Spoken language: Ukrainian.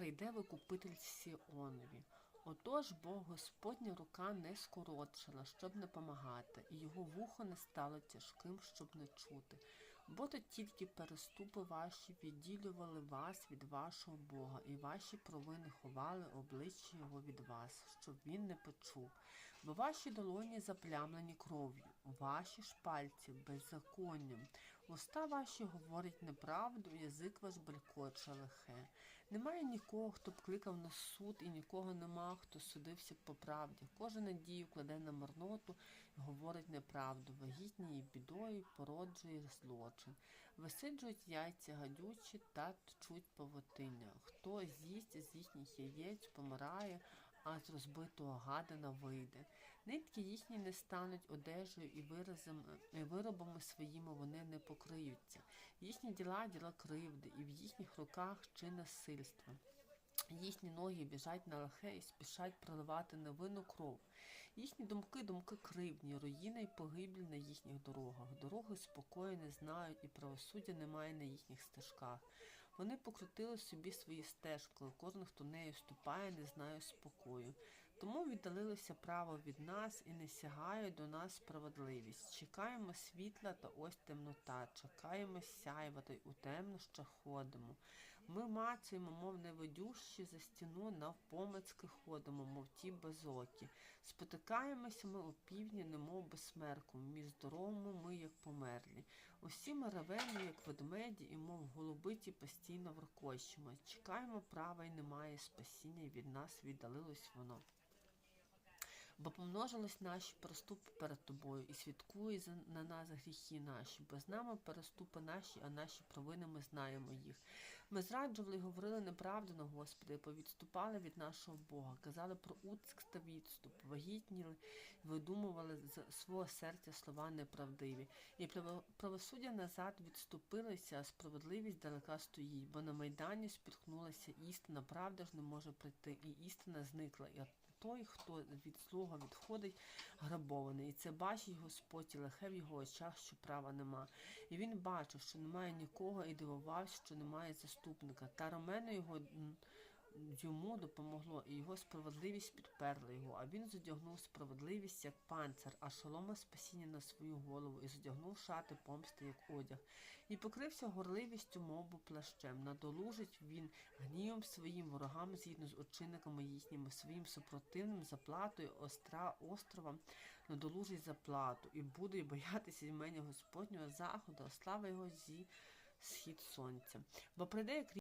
прийде викупитель Сіонові. Отож бо Господня рука не скоротшила, щоб не помагати, і його вухо не стало тяжким, щоб не чути. Бо то тільки переступи ваші відділювали вас від вашого Бога, і ваші провини ховали обличчя його від вас, щоб він не почув. Бо ваші долоні заплямлені кров'ю, ваші ж пальці беззаконням. Уста ваші говорять неправду, язик ваш белькоче лихе. Немає нікого, хто б кликав на суд, і нікого нема, хто судився б по правді. Кожен надію кладе на марноту і говорить неправду, вагітні бідою породжує злочин. Висиджують яйця гадючі та тчуть павутиння. Хто з'їсть з їхніх яєць, помирає, а з розбитого гадана вийде. Нитки їхні не стануть одежею і виразом, виробами своїми вони не покриються. Їхні діла діла кривди, і в їхніх руках чи насильство. Їхні ноги біжать на лахе і спішать проливати невинну кров. Їхні думки думки кривдні, руїна й погибель на їхніх дорогах. Дороги спокою не знають, і правосуддя немає на їхніх стежках. Вони покрутили собі свої стежки, кожен, хто нею ступає, не знає спокою. Тому віддалилося право від нас і не сягає до нас справедливість. Чекаємо світла, та ось темнота, чекаємо сяйва, та й у темно, що ходимо. Ми мацуємо, мов невидющі, за стіну навпомацьки ходимо, мов ті безокі. Спотикаємося ми у півдні, немов безсмерку, між здоровому ми, як померлі. Усі ми ревені, як ведмеді, і мов голубиті постійно вркощимо. Чекаємо права й немає спасіння, і від нас віддалилось воно. Бо помножились наші переступи перед тобою, і свідкує на нас гріхи наші, бо з нами переступи наші, а наші провини ми знаємо їх. Ми зраджували і говорили неправду на Господи, і повідступали від нашого Бога, казали про уцьк та відступ, вагітніли, видумували з свого серця слова неправдиві. І право- правосуддя назад відступилося, а справедливість далека стоїть, бо на майдані спіткнулася істина, правда ж не може прийти, і істина зникла. І той, хто від слуга відходить, грабований. І це бачить Господь, і лихе в його очах, що права нема. І він бачив, що немає нікого, і дивувався, що немає заступника. Та ромени його йому допомогло, і його справедливість підперла його. А він задягнув справедливість як панцир, а шолома спасіння на свою голову, і задягнув шати помсти, як одяг. І покрився горливістю, мов плащем. Надолужить він гнівом своїм ворогам згідно з очинниками їхніми, своїм супротивним заплатою остра острова надолужить заплату, і буде боятися імені Господнього заходу, а слава його зі схід сонця. Бо прийде як